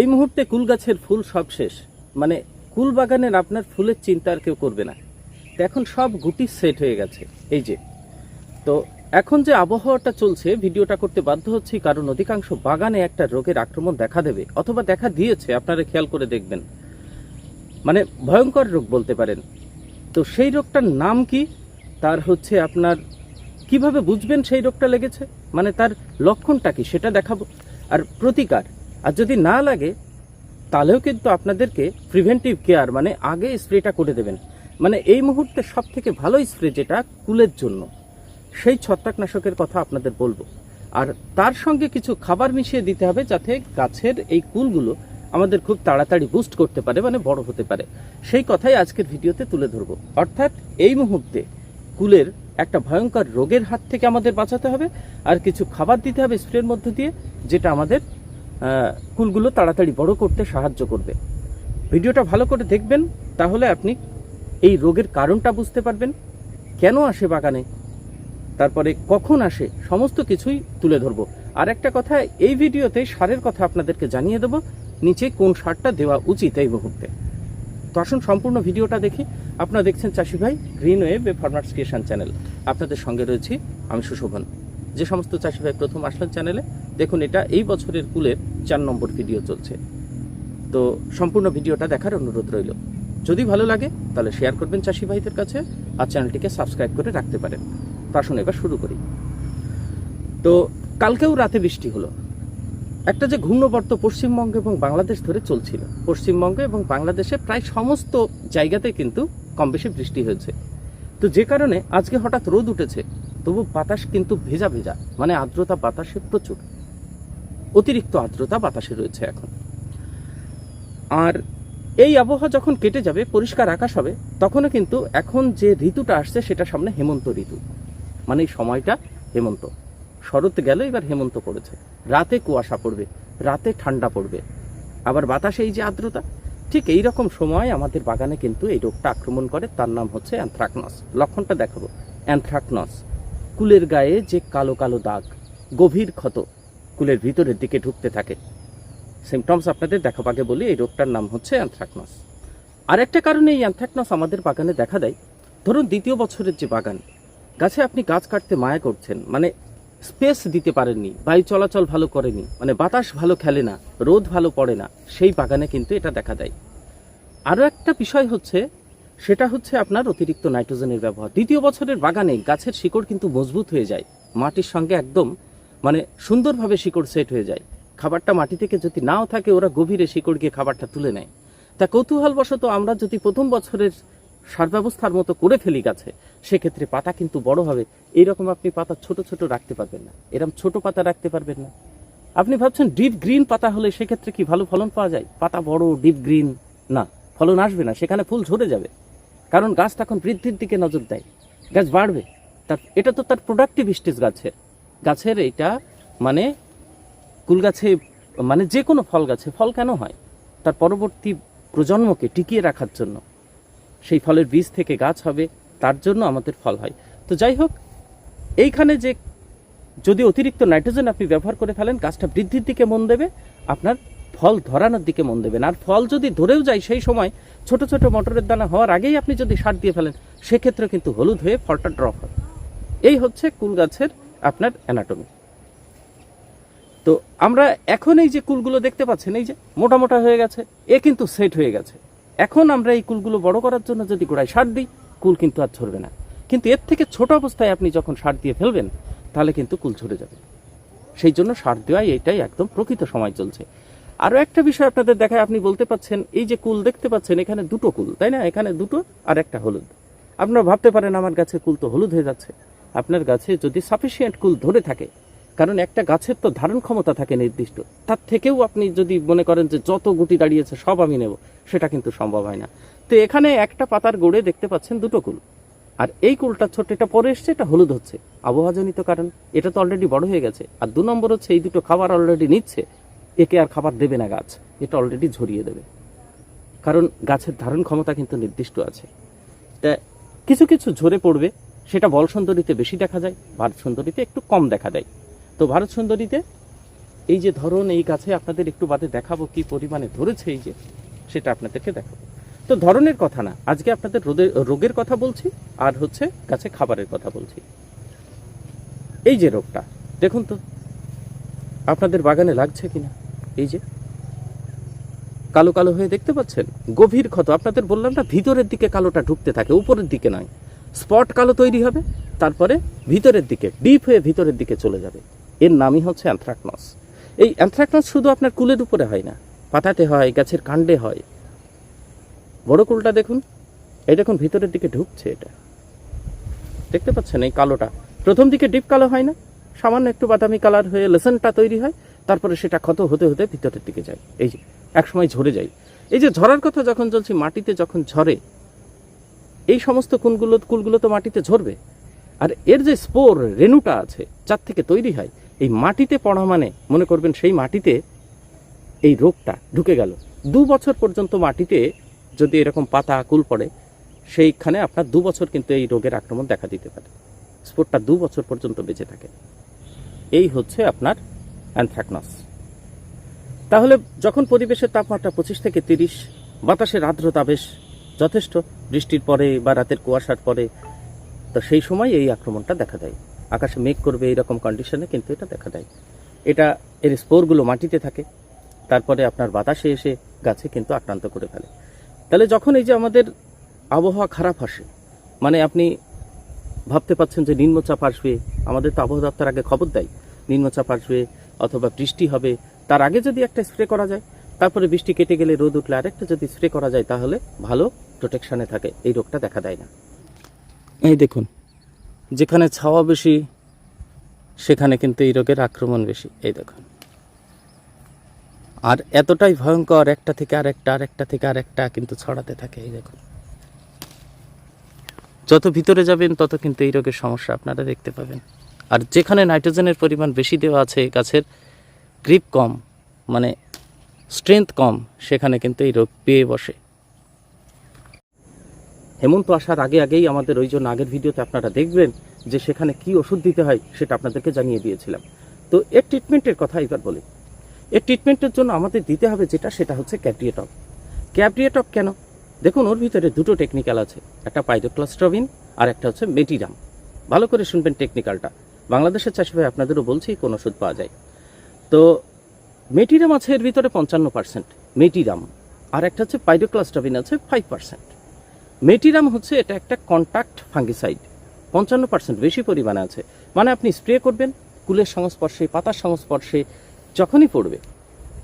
এই মুহূর্তে কুল গাছের ফুল সব শেষ। মানে কুল বাগানের আপনার ফুলের চিন্তা আর কেউ করবে না। এখন সব গুটি সেট হয়ে গেছে। এই যে। তো এখন যে আবহাওয়াটা চলছে, ভিডিওটা করতে বাধ্য হচ্ছি কারণ অধিকাংশ বাগানে একটা রোগের আক্রমণ দেখা দেবে, অথবা দেখা দিয়েছে, আপনারা খেয়াল করে দেখবেন। মানে ভয়ঙ্কর রোগ বলতে পারেন। তো সেই রোগটার নাম কি? তার হচ্ছে আপনার, কীভাবে বুঝবেন সেই রোগটা লেগেছে? মানে তার লক্ষণটা কি, সেটা দেখাবো। আর প্রতিকার আর যদি না লাগে, তাহলেও কিন্তু আপনাদেরকে প্রিভেন্টিভ কেয়ার মানে আগে স্প্রেটা করে দেবেন। মানে এই মুহূর্তে সব থেকে ভালো স্প্রে যেটা কুলের জন্য, সেই ছত্রাকনাশকের কথা আপনাদের বলব। আর তার সঙ্গে কিছু খাবার মিশিয়ে দিতে হবে যাতে গাছের এই কুলগুলো আমাদের খুব তাড়াতাড়ি বুস্ট করতে পারে মানে বড় হতে পারে। সেই কথাই আজকের ভিডিওতে তুলে ধরব। অর্থাৎ এই মুহূর্তে কুলের একটা ভয়ঙ্কর রোগের হাত থেকে আমাদের বাঁচাতে হবে, আর কিছু খাবার দিতে হবে স্প্রের মধ্য দিয়ে, যেটা আমাদের কুলগুলো তাড়াতাড়ি বড় করতে সাহায্য করবে। ভিডিওটা ভালো করে দেখবেন, তাহলে আপনি এই রোগের কারণটা বুঝতে পারবেন। কেন আসে বাগানে? তারপরে কখন আসে? সমস্ত কিছুই তুলে ধরবো। আর একটা কথা, এই ভিডিওতে সারের কথা আপনাদেরকে জানিয়ে দেবো, নিচে কোন সারটা দেওয়া উচিত এই মুহূর্তে। তো আসুন, সম্পূর্ণ ভিডিওটা দেখি। আপনারা দেখছেন চাষি ভাই, green web farmers creation channel. আপনাদের সঙ্গে রয়েছি আমি সুশোভন। যে সমস্ত চাষি ভাই প্রথম আসলেন চ্যানেলে দেখুন, এটা এই বছরের কুলের চার নম্বর ভিডিও চলছে। তো সম্পূর্ণ ভিডিওটা দেখার অনুরোধ রইল। যদি ভালো লাগে, তাহলে শেয়ার করবেন চাষি ভাইদের কাছে আর চ্যানেলটিকে সাবস্ক্রাইব করে রাখতে পারেন। তো আসুন এবার শুরু করি। তো কালকেও রাতে বৃষ্টি হলো। একটা যে ঘূর্ণবর্ত পশ্চিমবঙ্গ এবং বাংলাদেশ ধরে চলছিল। পশ্চিমবঙ্গ এবং বাংলাদেশে প্রায় সমস্ত জায়গাতে কিন্তু কম বেশি বৃষ্টি হয়েছে। তো যে কারণে আজকে হঠাৎ রোদ উঠেছে, তবু বাতাস কিন্তু ভেজা ভেজা মানে আর্দ্রতা বাতাসে প্রচুর। অতিরিক্ত আর্দ্রতা বাতাসে রয়েছে এখন। আর এই আবহাওয়া যখন কেটে যাবে, পরিষ্কার আকাশ হবে, তখনও কিন্তু এখন যে ঋতুটা আসছে সেটা সামনে হেমন্ত ঋতু। মানে এই সময়টা হেমন্ত। শরৎ গেল, এবার হেমন্ত পড়েছে। রাতে কুয়াশা পড়বে, রাতে ঠান্ডা পড়বে। আবার বাতাসে এই যে আর্দ্রতা, ঠিক এই রকম সময় আমাদের বাগানে কিন্তু এই রোগটা আক্রমণ করে। তার নাম হচ্ছে অ্যানথ্রাকনস। লক্ষণটা দেখাবো। অ্যান্থ্রাকনস, কুলের গায়ে যে কালো কালো দাগ, গভীর ক্ষত কুলের ভিতরের দিকে ঢুকতে থাকে। সিমটমস আপনাদের দেখাবো। আগে বলি, এই রোগটার নাম হচ্ছে অ্যানথ্রাকনস আরেকটা কারণে এই অ্যানথ্রাকনস আমাদের বাগানে দেখা দেয়। ধরুন, দ্বিতীয় বছরের যে বাগান, গাছে আপনি গাছ কাটতে মায়া করছেন মানে স্পেস দিতে পারেননি, বায়ু চলাচল ভালো করেনি মানে বাতাস ভালো খেলে না, রোদ ভালো পড়ে না, সেই বাগানে কিন্তু এটা দেখা দেয়। আরও একটা বিষয় হচ্ছে, সেটা হচ্ছে আপনার অতিরিক্ত নাইট্রোজেনের ব্যবহার। দ্বিতীয় বছরের বাগানে গাছের শিকড় কিন্তু মজবুত হয়ে যায়, মাটির সঙ্গে একদম মানে সুন্দরভাবে শিকড় সেট হয়ে যায়। খাবারটা মাটি থেকে যদি নাও থাকে, ওরা গভীরে শিকড় গিয়ে খাবারটা তুলে নেয়। তা কৌতূহলবশত আমরা যদি প্রথম বছরের সার ব্যবস্থার মতো করে ফেলি গাছে, সেক্ষেত্রে পাতা কিন্তু বড় হবে। এইরকম আপনি পাতা ছোট ছোট রাখতে পারবেন না। এরকম ছোট পাতা রাখতে পারবেন না। আপনি ভাবছেন ডিপ গ্রিন পাতা হলে সেক্ষেত্রে কি ভালো ফলন পাওয়া যায়? পাতা বড়, ডিপ গ্রিন? না, ফলন আসবে না। সেখানে ফুল ঝরে যাবে। কারণ গাছ তখন বৃদ্ধির দিকে নজর দেয়। গাছ বাড়বে। তার এটা তো তার প্রোডাক্টিভ স্টেজ গাছের। গাছের এটা মানে কুল গাছে মানে যে কোনো ফল গাছে, ফল কেন হয়? তার পরবর্তী প্রজন্মকে টিকিয়ে রাখার জন্য। সেই ফলের বীজ থেকে গাছ হবে, তার জন্য আমাদের ফল হয়। তো যাই হোক, এইখানে যে যদি অতিরিক্ত নাইট্রোজেন আপনি ব্যবহার করে ফেলেন, গাছটা বৃদ্ধির দিকে মন দেবে, আপনার ফল ধরানোর দিকে মন দেবেন আর ফল যদি ধরেও যায় সেই সময় ছোট ছোট মটরের দানা হওয়ার আগেই আপনি যদি সার দিয়ে ফেলেন সেক্ষেত্রে কিন্তু হলুদ হয়ে ফলটা ড্রপ হয়। এই হচ্ছে কুল গাছের আপনার অ্যানাটমি তো আমরা এখন এই যে কুলগুলো দেখতে পাচ্ছেন, এই যে মোটা মোটা হয়ে গেছে, এ কিন্তু সেট হয়ে গেছে। এখন আমরা এই কুলগুলো বড় করার জন্য যদি গোড়ায় সার দিই, কুল কিন্তু আর ঝরবে না। কিন্তু এর থেকে ছোট অবস্থায় আপনি যখন সার দিয়ে ফেলবেন, তাহলে কিন্তু কুল ঝরে যাবে। সেই জন্য সার দেওয়াই এটাই একদম প্রকৃত সময় চলছে। আরও একটা বিষয় আপনাদের দেখায়, আপনি বলতে পাচ্ছেন, এই যে কুল দেখতে পাচ্ছেন, এখানে দুটো কুল, তাই না? এখানে দুটো আর একটা হলুদ। আপনারা ভাবতে পারেন, আমার গাছে কুল তো হলুদ হয়ে যাচ্ছে। আপনার গাছে যদি সাফিসিয়েন্ট কুল ধরে থাকে, কারণ একটা গাছের তো ধারণ ক্ষমতা থাকে নির্দিষ্ট, তার থেকেও আপনি যদি মনে করেন যে যত গুটি দাঁড়িয়েছে সব আমি নেব, সেটা কিন্তু সম্ভব হয় না। তো এখানে একটা পাতার গোড়ে দেখতে পাচ্ছেন দুটো কুল। আর এই কুলটা ছোট এটা পরে এসছে, এটা হলুদ হচ্ছে। আবহাওয়াজনিত কারণ, এটা তো অলরেডি বড় হয়ে গেছে। আর দু নম্বর হচ্ছে, এই দুটো খাবার অলরেডি নিচ্ছে, একে আর খাবার দেবে না গাছ, এটা অলরেডি ঝরিয়ে দেবে। কারণ গাছের ধারণ ক্ষমতা কিন্তু নির্দিষ্ট আছে। তা কিছু কিছু ঝরে পড়বে সেটা বল সুন্দরীতে বেশি দেখা যায়, ভারত সুন্দরীতে একটু কম দেখা দেয় তো ভারত সুন্দরীতে এই যে ধরুন, এই গাছে আপনাদের একটু বাদে দেখাবো কি পরিমাণে ধরেছে এই যে, সেটা আপনাদেরকে দেখাবো। তো ধরনের কথা না, আজকে আপনাদের রোদের রোগের কথা বলছি, আর হচ্ছে গাছে খাবারের কথা বলছি। এই যে রোগটা, দেখুন তো, আপনাদের বাগানে লাগছে কিনা? এই যে, কালো কালো হয়ে দেখতে পাচ্ছেন? গভীর ক্ষত, আপনাদের বললাম না, ভিতরের দিকে কালোটা ঢুকতে থাকে, উপরের দিকে নয়। স্পট কালো তৈরি হবে, তারপরে ভিতরের দিকে, ডিপ হয়ে ভিতরের দিকে চলে যাবে। এর নামই হচ্ছে অ্যানথ্রাকনস। এই অ্যানথ্রাকনস শুধু আপনার কুলের উপরে হয় না, পাতাতে হয়, গাছের কাণ্ডে হয়। বড় কুলটা দেখুন, এই দেখুন ভিতরের দিকে ঢুকছে এটা। দেখতে পাচ্ছেন এই কালোটা। প্রথম দিকে ডিপ কালো হয় না, সামান্য একটু বাদামি কালার হয়ে লেসনটা তৈরি হয়, তারপরে সেটা ক্ষত হতে হতে ভিতরের দিকে যায়। এই যে, একসময় ঝরে যায়। এই যে ঝরার কথা যখন চলছি মাটিতে যখন ঝরে এই সমস্ত কুলগুলো কুলগুলো তো মাটিতে ঝরবে। আর এর যে স্পোর, রেণুটা আছে যার থেকে তৈরি হয়, এই মাটিতে পড়া মানে মনে করবেন সেই মাটিতে এই রোগটা ঢুকে গেল। দু বছর পর্যন্ত মাটিতে যদি এরকম পাতা, কুল পড়ে, সেইখানে আপনার দু বছর কিন্তু এই রোগের আক্রমণ দেখা দিতে পারে। স্পোরটা দু বছর পর্যন্ত বেঁচে থাকে। এই হচ্ছে আপনার অ্যানথ্রাকনস। তাহলে যখন পরিবেশের তাপমাত্রা পঁচিশ থেকে তিরিশ, বাতাসের আর্দ্রতা বেশ যথেষ্ট। বৃষ্টির পরে বা রাতের কুয়াশার পরে। তো সেই সময় এই আক্রমণটা দেখা দেয়। আকাশে মেঘ করবে এইরকম কন্ডিশনে কিন্তু এটা দেখা দেয়। এটা, এর স্পোরগুলো মাটিতে থাকে। তারপরে আপনার বাতাসে এসে গাছে কিন্তু আক্রান্ত করে ফেলে। তাহলে যখন এই যে আমাদের আবহাওয়া খারাপ আসে মানে আপনি ভাবতে পাচ্ছেন যে নিম্নচাপ আসবে, আমাদের তো আবহাওয়া দপ্তর আগে খবর দেয়, নিম্নচাপ আসবে অথবা বৃষ্টি হবে, তার আগে যদি একটা স্প্রে করা যায়, তারপরে বৃষ্টি কেটে গেলে রোদ উঠলে আরেকটা যদি স্প্রে করা যায়, তাহলে ভালো। প্রোটেকশনে থাকে, এই রোগটা দেখা দেয় না। এই দেখুন, যেখানে ছাওয়া বেশি, সেখানে কিন্তু এই রোগের আক্রমণ বেশি, এই দেখুন। আর এতটাই ভয়ঙ্কর, একটা থেকে আর আরেকটা আরেকটা থেকে আরেকটা কিন্তু ছড়াতে থাকে, এই দেখুন। যত ভিতরে যাবেন, তত কিন্তু এই রোগের সমস্যা আপনারা দেখতে পাবেন। আর যেখানে নাইট্রোজেনের পরিমাণ বেশি দেওয়া আছে গাছের গ্রিপ কম মানে স্ট্রেংথ কম, সেখানে কিন্তু এই রোগ পেয়ে বসে। হেমন্ত আসার আগে আগেই আমাদের ওই জন্য আগের ভিডিওতে আপনারা দেখবেন যে সেখানে কি ওষুধ দিতে হয় সেটা আপনাদেরকে জানিয়ে দিয়েছিলাম। তো এর ট্রিটমেন্টের কথা এবার বলি। এর ট্রিটমেন্টের জন্য আমাদের দিতে হবে যেটা, সেটা হচ্ছে ক্যাপ্রিয়েটপ ক্যাপ্রিয়েটপ কেন? দেখুন, ওর ভিতরে দুটো টেকনিক্যাল আছে। একটা পাইডোক্লাস্ট্রবিন আর একটা হচ্ছে মেটিরাম। ভালো করে শুনবেন টেকনিক্যালটা বাংলাদেশের চাষি ভাই আপনাদেরও বলছি কোন ওষুধ পাওয়া যায়। তো মেটিরাম আছে এর ভিতরে পঞ্চান্ন পার্সেন্ট মেটিরাম। আর একটা হচ্ছে পাইডোক্লাস্ট্রবিন আছে ফাইভ পার্সেন্ট মেটিরাম হচ্ছে এটা একটা কন্ট্যাক্ট ফাঙ্গিসাইড পঞ্চান্ন পার্সেন্ট বেশি পরিমাণে আছে। মানে আপনি স্প্রে করবেন, কুলের সংস্পর্শে, পাতার সংস্পর্শে, যখনই পড়বে।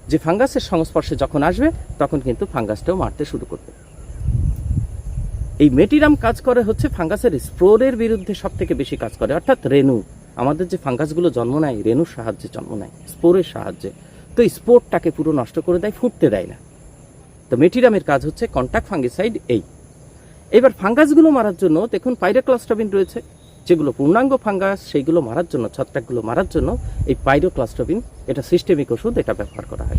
যে ফাঙ্গাসের সংস্পর্শে যখন আসবে, তখন কিন্তু ফাঙ্গাসটাও মারতে শুরু করবে। এই মেটিরাম কাজ করে হচ্ছে ফাঙ্গাসের স্প্রোরের বিরুদ্ধে সব থেকে বেশি কাজ করে, অর্থাৎ রেণু। আমাদের যে ফাঙ্গাসগুলো জন্ম নেয়, রেণুর সাহায্যে জন্ম নেয় স্পোরের সাহায্যে। তো স্পোরটাকে পুরো নষ্ট করে দেয়, ফুটতে দেয় না। তো মেটিরামের কাজ হচ্ছে কন্ট্যাক্ট ফাঙ্গিসাইড এই। এবার ফাঙ্গাসগুলো মারার জন্য দেখুন পাইরোক্লাস্টবিন রয়েছে, যেগুলো পূর্ণাঙ্গ ফাঙ্গাস, সেইগুলো মারার জন্য, ছত্রাকগুলো মারার জন্য এই পাইরোক্লাস্টবিন, এটা সিস্টেমিক ওষুধ, এটা ব্যবহার করা হয়।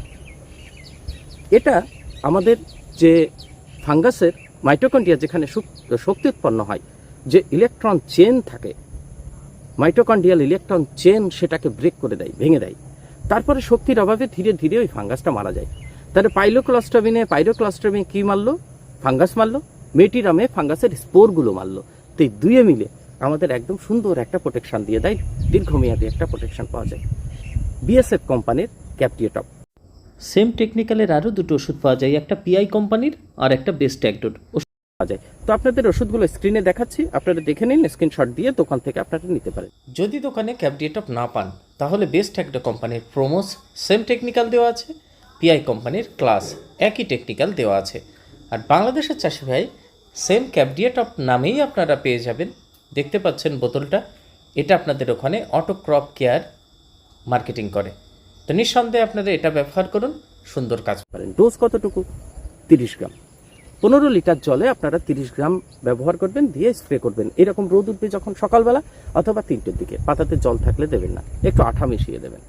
এটা আমাদের যে ফাঙ্গাসের মাইটোকন্ডিয়া যেখানে শুক- শক্তি উৎপন্ন হয়, যে ইলেকট্রন চেন থাকে মাইটোকন্ডিয়াল ইলেকট্রন চেন সেটাকে ব্রেক করে দেয়, ভেঙে দেয়। তারপরে শক্তির অভাবে ধীরে ধীরে ওই ফাঙ্গাসটা মারা যায়। তাহলে পাইলোক্লাস্ট্রাবিনে পাইরোক্লাস্ট্রাবিন কি মারলো? ফাঙ্গাস মারলো। মেটিরামে ফাঙ্গাসের স্পোরগুলো মারলো। তো এই দুয়ে মিলে আমাদের একদম সুন্দর একটা প্রোটেকশন দিয়ে দেয়। দীর্ঘমেয়াদী একটা প্রোটেকশন পাওয়া যায়। বিএসএফ কোম্পানির ক্যাপটিয়েটপ সেম টেকনিক্যালের আরও দুটো ওষুধ পাওয়া যায় একটা পিআই কোম্পানির আর একটা বেস্ট অ্যাক্টোর পাওয়া যায়। তো আপনাদের ওষুধগুলো স্ক্রিনে দেখাচ্ছি। আপনারা দেখে নিন স্ক্রিনশট দিয়ে দোকান থেকে আপনারা নিতে পারেন। যদি দোকানে ক্যাপডিয়েটপ না পান তাহলে বেস্ট একটা কোম্পানির প্রোমোস সেম টেকনিক্যাল দেওয়া আছে পিআই কোম্পানির ক্লাস একই টেকনিক্যাল দেওয়া আছে। আর বাংলাদেশের চাষি ভাই সেম ক্যাপডিয়েটপ নামেই আপনারা পেয়ে যাবেন। দেখতে পাচ্ছেন বোতলটা। এটা আপনাদের ওখানে অটো ক্রপ কেয়ার মার্কেটিং করে। তো নিঃসন্দেহে আপনারা এটা ব্যবহার করুন, সুন্দর কাজ পারেন। ডোজ কতটুকু? তিরিশ গ্রাম। পনেরো লিটার জলে আপনারা তিরিশ গ্রাম ব্যবহার করবেন, দিয়ে স্প্রে করবেন। এরকম রোদ উঠবে যখন সকালবেলা অথবা তিনটের দিকে। পাতাতে জল থাকলে দেবেন না। একটু আঠা মিশিয়ে দেবেন।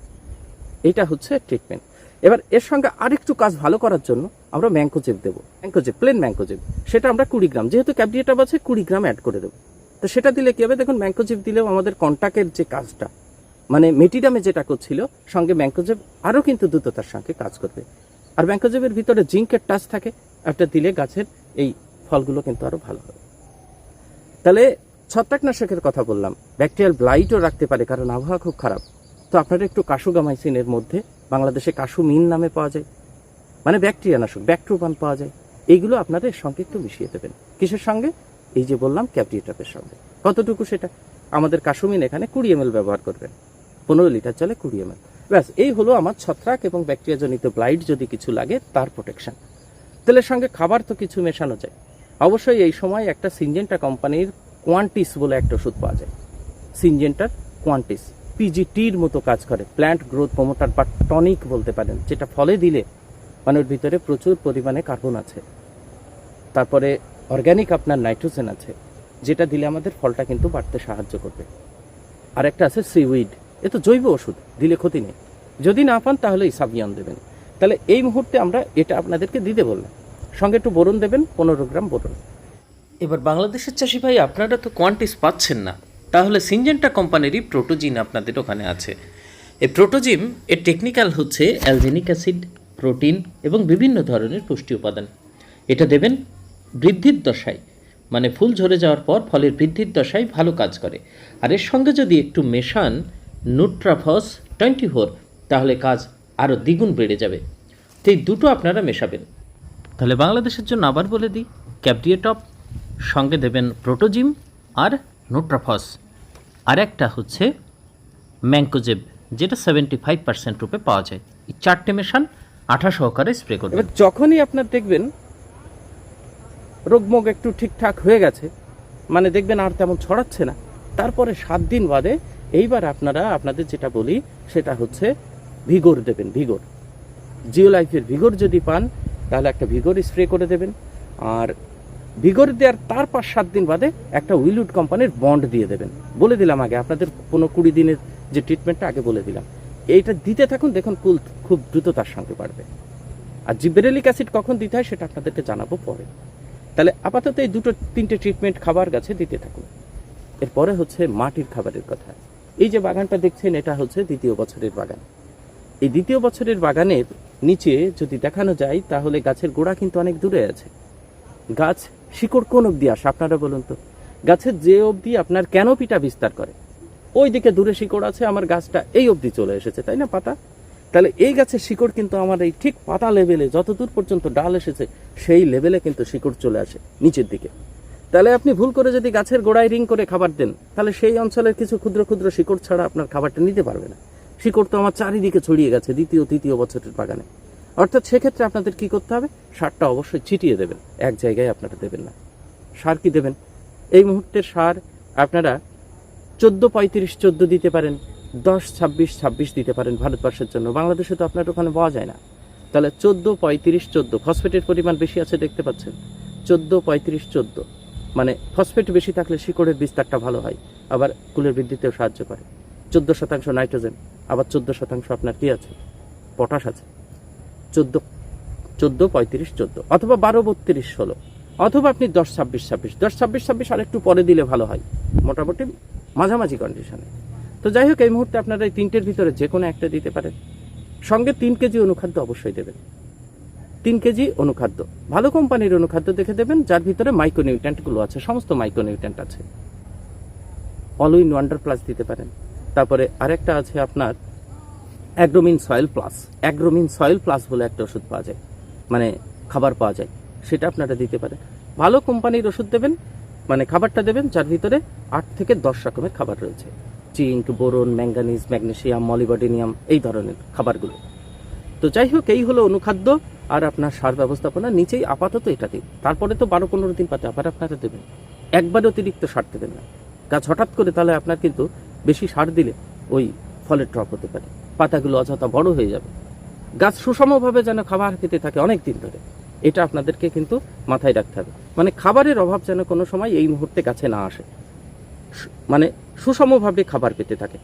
এটা হচ্ছে ট্রিটমেন্ট এবার এর সঙ্গে আরেকটু কাজ ভালো করার জন্য আমরা ম্যাঙ্কোজেব দেবো। ম্যাঙ্কোজেব প্লেন ম্যাঙ্কোজেব সেটা আমরা কুড়ি গ্রাম, যেহেতু ক্যাবডিয়েটাপ আছে, কুড়ি গ্রাম অ্যাড করে দেবো। তো সেটা দিলে কি হবে? দেখুন ম্যাঙ্কোজেব দিলেও আমাদের কন্টাক্টের যে কাজটা মানে মেটিডামে যেটা করছিল, সঙ্গে ম্যাঙ্কোজেব আরও কিন্তু দ্রুততার সঙ্গে কাজ করবে। আর ম্যাঙ্কোজেবের ভিতরে জিঙ্কের টাচ থাকে, একটা দিলে গাছের এই ফলগুলো কিন্তু আরও ভালো হবে। তাহলে ছত্রাকনাশকের কথা বললাম। ব্যাকটেরিয়াল ব্লাইটও রাখতে পারে, কারণ আবহাওয়া খুব খারাপ। তো আপনারা একটু কাশুগামাইসিনের মধ্যে বাংলাদেশে কাশু মিন নামে পাওয়া যায়। মানে ব্যাকটেরিয়া নাশক ব্যাকট্রোপান পাওয়া যায়। এইগুলো আপনারা এর সঙ্গে একটু মিশিয়ে দেবেন। কিসের সঙ্গে? এই যে বললাম ক্যাপটিটাপের সঙ্গে। কতটুকু সেটা? আমাদের কাশুমিন এখানে কুড়ি এম ব্যবহার করবেন। পনেরো লিটার জলে কুড়ি এম ব্যাস, এই হলো আমার ছত্রাক এবং ব্যাকটেরিয়াজনিত ব্লাইট যদি কিছু লাগে, তার প্রোটেকশন। তেলের সঙ্গে খাবার তো কিছু মেশানো যায়। অবশ্যই এই সময় একটা সিনজেন্টা কোম্পানির কোয়ান্টিস বলে একটা ওষুধ পাওয়া যায়। সিনজেন্টার কোয়ান্টিস পিজিটির মতো কাজ করে। প্ল্যান্ট গ্রোথ প্রমোটার বা টনিক বলতে পারেন, যেটা ফলে দিলে মানে ভিতরে প্রচুর পরিমাণে কার্বন আছে। তারপরে অর্গ্যানিক আপনার নাইট্রোজেন আছে, যেটা দিলে আমাদের ফলটা কিন্তু বাড়তে সাহায্য করবে। আর একটা আছে সিউইড, এ তো জৈব ওষুধ, দিলে ক্ষতি নেই। যদি না পান তাহলে ইসাবিয়ন দেবেন। তাহলে এই মুহূর্তে আমরা এটা আপনাদেরকে দিতে বললাম। সঙ্গে একটু বোরন দেবেন, পনেরো গ্রাম বোরন এবার বাংলাদেশের চাষি ভাই, আপনারা তো কোয়ান্টিস পাচ্ছেন না। তাহলে সিনজেন্টা কোম্পানিরই প্রোটোজিন আপনাদের ওখানে আছে। এই প্রোটোজিম এর টেকনিক্যাল হচ্ছে অ্যালজেনিক অ্যাসিড প্রোটিন এবং বিভিন্ন ধরনের পুষ্টি উপাদান। এটা দেবেন বৃদ্ধির দশায় মানে ফুল ঝরে যাওয়ার পর ফলের বৃদ্ধির দশায় ভালো কাজ করে। আর এর সঙ্গে যদি একটু মেশান নুট্রাফস টোয়েন্টি ফোর তাহলে কাজ আরও দ্বিগুণ বেড়ে যাবে। এই দুটো আপনারা মেশাবেন। তাহলে বাংলাদেশের জন্য আবার বলে দিই ক্যাপডিয়েটপ সঙ্গে দেবেন প্রোটোজিম আর নোট্রাফস। আর একটা হচ্ছে ম্যাঙ্কোজেব যেটা সেভেন্টি ফাইভ পার্সেন্ট রূপে পাওয়া যায়। এই চারটে মেশান আঠা সহকারে স্প্রে করবেন। এবার যখনই আপনার দেখবেন রোগমোগ একটু ঠিকঠাক হয়ে গেছে মানে দেখবেন আর তেমন ছড়াচ্ছে না, তারপরে সাত দিন বাদে এইবার আপনারা, আপনাদের যেটা বলি, সেটা হচ্ছে ভিগর দেবেন, ভিগর। জিও লাইফের ভিগর যদি পান, তাহলে একটা ভিগর স্প্রে করে দেবেন। আর ভিগর দেওয়ার তার পাঁচ সাত দিন বাদে একটা উইলউড কোম্পানির বন্ড দিয়ে দেবেন। বলে দিলাম আগে, আপনাদের কোনো কুড়ি দিনের যে ট্রিটমেন্টটা আগে বলে দিলাম। এইটা দিতে থাকুন, দেখুন কুল খুব দ্রুত তার সঙ্গে বাড়বে। আর জিবেরেলিক অ্যাসিড কখন দিতে হয় সেটা আপনাদেরকে জানাব পরে। তাহলে আপাতত এই দুটো, তিনটে ট্রিটমেন্ট খাবার গাছে দিতে থাকুন। এরপরে হচ্ছে মাটির খাবারের কথা। এই যে বাগানটা দেখছেন, এটা হচ্ছে দ্বিতীয় বছরের বাগান। এই দ্বিতীয় বছরের বাগানের নিচে যদি দেখানো যায়, তাহলে গাছের গোড়া কিন্তু অনেক দূরে আছে। গাছ শিকড় কোন অবধি আসে, আপনারা বলুন তো? গাছের যে অবধি আপনার ক্যানোপিটা বিস্তার করে? ওই দিকে দূরে শিকড় আছে, আমার গাছটা এই অবধি চলে এসেছে, তাই না, পাতা? তাহলে এই গাছের শিকড় কিন্তু আমার এই ঠিক পাতা লেভেলে যত দূর পর্যন্ত ডাল এসেছে, সেই লেভেলে কিন্তু শিকড় চলে আসে, নিচের দিকে। তাহলে আপনি ভুল করে যদি গাছের গোড়ায় রিং করে খাবার দেন, তাহলে সেই অঞ্চলের কিছু ক্ষুদ্র ক্ষুদ্র শিকড় ছাড়া আপনার খাবারটা নিতে পারবে না। শিকড় তো আমার চারিদিকে ছড়িয়ে গেছে দ্বিতীয়, তৃতীয় বছরের বাগানে। অর্থাৎ সেক্ষেত্রে আপনাদের কি করতে হবে? সারটা অবশ্যই ছিটিয়ে দেবেন, এক জায়গায় আপনারা দেবেন না। সার কি দেবেন? এই মুহূর্তের সার আপনারা চোদ্দ পঁয়ত্রিশ, চোদ্দ দিতে পারেন, দশ, ছাব্বিশ ছাব্বিশ দিতে পারেন ভারতবর্ষের জন্য। বাংলাদেশে তো আপনার ওখানে পাওয়া যায় না। তাহলে চোদ্দ পঁয়ত্রিশ, চোদ্দ। ফসফেটের পরিমাণ বেশি আছে দেখতে পাচ্ছেন। চোদ্দ পঁয়ত্রিশ, চোদ্দ। মানে ফসফেট বেশি থাকলে শিকড়ের বিস্তারটা ভালো হয়, আবার কুলের বৃদ্ধিতেও সাহায্য করে। চোদ্দ শতাংশ নাইট্রোজেন, আবার চোদ্দ শতাংশ আপনার কি আছে? পটাশ আছে। চোদ্দ চোদ্দ পঁয়ত্রিশ, চোদ্দ। অথবা বারো বত্রিশ, ষোলো। অথবা আপনি দশ, ছাব্বিশ ছাব্বিশ। দশ, ছাব্বিশ ছাব্বিশ আর একটু পরে দিলে ভালো হয়। মোটামুটি মাঝামাঝি কন্ডিশনে তো যাই হোক, এই মুহূর্তে আপনারা এই তিনটের ভিতরে যে কোনো একটা দিতে পারেন। সঙ্গে তিন কেজি অনুখাদ্য অবশ্যই দেবেন। তিন কেজি অনুখাদ্য। ভালো কোম্পানির অনুখাদ্য দেখে দেবেন, যার ভিতরে মাইক্রোনিউট্রেন্টগুলো আছে, সমস্ত মাইক্রোনিউট্রেন্ট আছে। অল ইন ওয়ান্ডার প্লাস দিতে পারেন। তারপরে আরেকটা আছে আপনার Agromin soil plus Agromin soil plus বলে একটা ওষুধ পাওয়া যায়। মানে খাবার পাওয়া যায়। সেটা আপনারা দিতে পারেন। ভালো কোম্পানির ওষুধ দেবেন। মানে খাবারটা দেবেন, যার ভিতরে আট থেকে দশ রকমের খাবার রয়েছে। Zinc boron, manganese magnesium molybdenum, এই ধরনের খাবারগুলো। তো যাই হোক, এই হলো অনুখাদ্য আর আপনার সার ব্যবস্থাপনা। নিচেই আপাতত এটা দিন। তারপরে তো বারো পনেরো দিন পাতে আবার আপনারা দেবেন। একবার অতিরিক্ত সার দেবেন না। গাছ হঠাৎ করে তাহলে আপনার কিন্তু বেশি সার দিলে ওই ফলের ড্রপ হতে পারে। পাতাগুলো অযথা বড় হয়ে যাবে। গাছ সুষমভাবে যেন খাবার খেতে থাকে অনেক দিন ধরে। এটা আপনাদেরকে কিন্তু মাথায় রাখতে হবে। মানে খাবারের অভাব যেন কোনো সময় এই মুহূর্তে গাছে না আসে। মানে সুষমভাবে খাবার পেতে থাকে।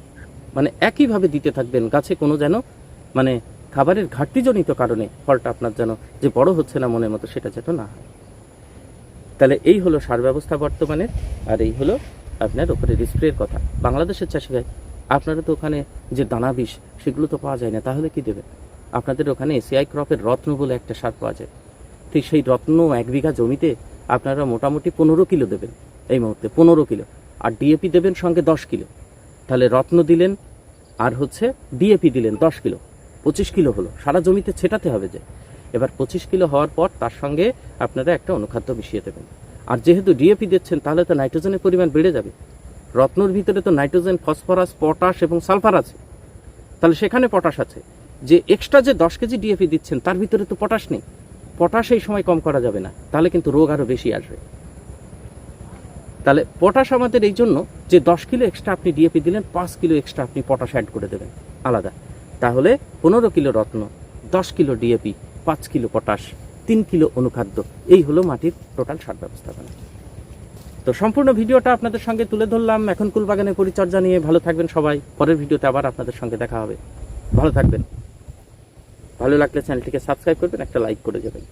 মানে একইভাবে দিতে থাকবেন, গাছে কোনো যেন মানে খাবারের ঘাটতিজনিত কারণে ফলটা আপনার যেন যে বড় হচ্ছে না মনের মতো সেটা যেন না হয়। তাহলে এই হলো সার ব্যবস্থা বর্তমানে, আর এই হলো আপনার ওপরে স্প্রের কথা। বাংলাদেশের চাষি ভাই, আপনারা তো ওখানে যে দানা বিষ, সেগুলো তো পাওয়া যায় না, তাহলে কি দেবেন? আপনাদের ওখানে এসিআই ক্রপের রত্ন বলে একটা সার পাওয়া যায়। ঠিক সেই রত্ন এক বিঘা জমিতে আপনারা মোটামুটি পনেরো কিলো দেবেন এই মুহূর্তে, পনেরো কিলো। আর ডিএপি দেবেন সঙ্গে দশ কিলো। তাহলে রত্ন দিলেন, আর হচ্ছে ডিএপি দিলেন দশ কিলো। পঁচিশ কিলো হলো, সারা জমিতে ছেটাতে হবে যে। এবার পঁচিশ কিলো হওয়ার পর তার সঙ্গে আপনারা একটা অনুখাদ্য মিশিয়ে দেবেন। আর যেহেতু ডিএপি দিচ্ছেন, তাহলে তো নাইট্রোজেনের পরিমাণ বেড়ে যাবে। রত্নর ভিতরে তো নাইট্রোজেন, ফসফরাস, পটাশ এবং সালফার আছে। তাহলে সেখানে পটাশ আছে। যে এক্সট্রা যে দশ কেজি ডিএপি দিচ্ছেন, তার ভিতরে তো পটাশ নেই। পটাশ এই সময় কম করা যাবে না, তাহলে কিন্তু রোগ আরও বেশি আসবে। তাহলে পটাশ আমাদের এই জন্য যে দশ কিলো এক্সট্রা আপনি ডিএপি দিলেন, পাঁচ কিলো এক্সট্রা আপনি পটাশ অ্যাড করে দেবেন, আলাদা। তাহলে পনেরো কিলো রত্ন, দশ কিলো ডিএপি পাঁচ কিলো পটাশ, তিন কিলো অনুখাদ্য, এই হলো মাটির টোটাল সার ব্যবস্থাপনা। তো সম্পূর্ণ ভিডিওটা আপনাদের সঙ্গে তুলে ধরলাম। এখন কুলবাগানের পরিচর্যা নিয়ে ভালো থাকবেন সবাই। পরের ভিডিওতে আবার আপনাদের সঙ্গে দেখা হবে। ভালো থাকবেন। ভালো লাগলে চ্যানেলটিকে সাবস্ক্রাইব করবেন একটা লাইক করে যাবেন